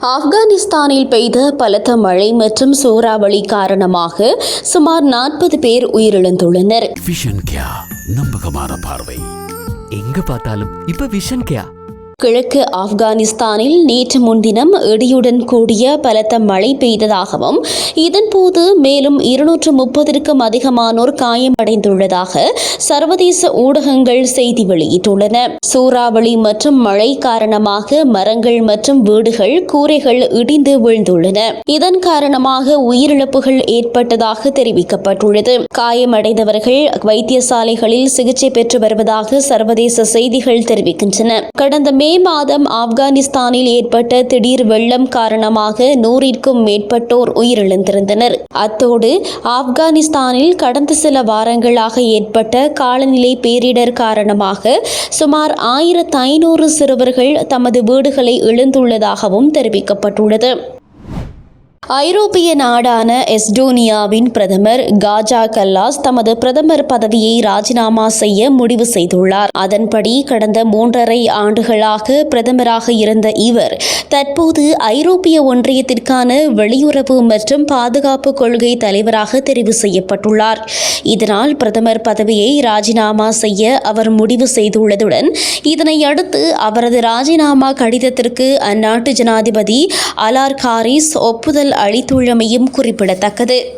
ஆப்கானிஸ்தானில் பெய்த பலத்த மழை மற்றும் சூறாவளி காரணமாக சுமார் நாற்பது பேர் உயிரிழந்துள்ளனர். விஷன் கியா நம்பகமான பார்வை. எங்க பார்த்தாலும் இப்ப விஷன் கேயா கிழக்கு ஆப்கானிஸ்தானில் நேற்று முன்தினம் இடியுடன் கூடிய பலத்த மழை பெய்ததாகவும் இதன்போது மேலும் இருநூற்று முப்பதற்கும் அதிகமானோர் காயமடைந்துள்ளதாக சர்வதேச ஊடகங்கள் செய்தி வெளியிட்டுள்ளன. சூறாவளி மற்றும் மழை காரணமாக மரங்கள் மற்றும் வீடுகள் கூரைகள் இடிந்து விழுந்துள்ளன. இதன் காரணமாக உயிரிழப்புகள் ஏற்பட்டதாக தெரிவிக்கப்பட்டுள்ளது. காயமடைந்தவர்கள் வைத்தியசாலைகளில் சிகிச்சை பெற்று வருவதாக சர்வதேச செய்திகள் தெரிவிக்கின்றன. கடந்த மே மாதம் ஆப்கானிஸ்தானில் ஏற்பட்ட திடீர் வெள்ளம் காரணமாக நூறிற்கும் மேற்பட்டோர் உயிரிழந்திருந்தனர். அத்தோடு ஆப்கானிஸ்தானில் கடந்த சில வாரங்களாக ஏற்பட்ட காலநிலை பேரிடர் காரணமாக சுமார் ஆயிரத்து ஐநூறு சிறுவர்கள் தமது வீடுகளை இழந்துள்ளதாகவும் தெரிவிக்கப்பட்டுள்ளது. ஐரோப்பிய நாடான எஸ்டோனியாவின் பிரதமர் காஜா கல்லாஸ் தமது பிரதமர் பதவியை ராஜினாமா செய்ய முடிவு செய்துள்ளார். அதன்படி கடந்த மூன்றரை ஆண்டுகளாக பிரதமராக இருந்த இவர் தற்போது ஐரோப்பிய ஒன்றியத்திற்கான வெளியுறவு மற்றும் பாதுகாப்பு கொள்கை தலைவராக தெரிவு செய்யப்பட்டுள்ளார். இதனால் பிரதமர் பதவியை ராஜினாமா செய்ய அவர் முடிவு செய்துள்ளதுடன் இதனை அடுத்து அவரது ராஜினாமா கடிதத்திற்கு அந்நாட்டு ஜனாதிபதி அலார் காரிஸ் ஒப்புதல் அளித்துள்ளமையும் குறிப்பிடத்தக்கது.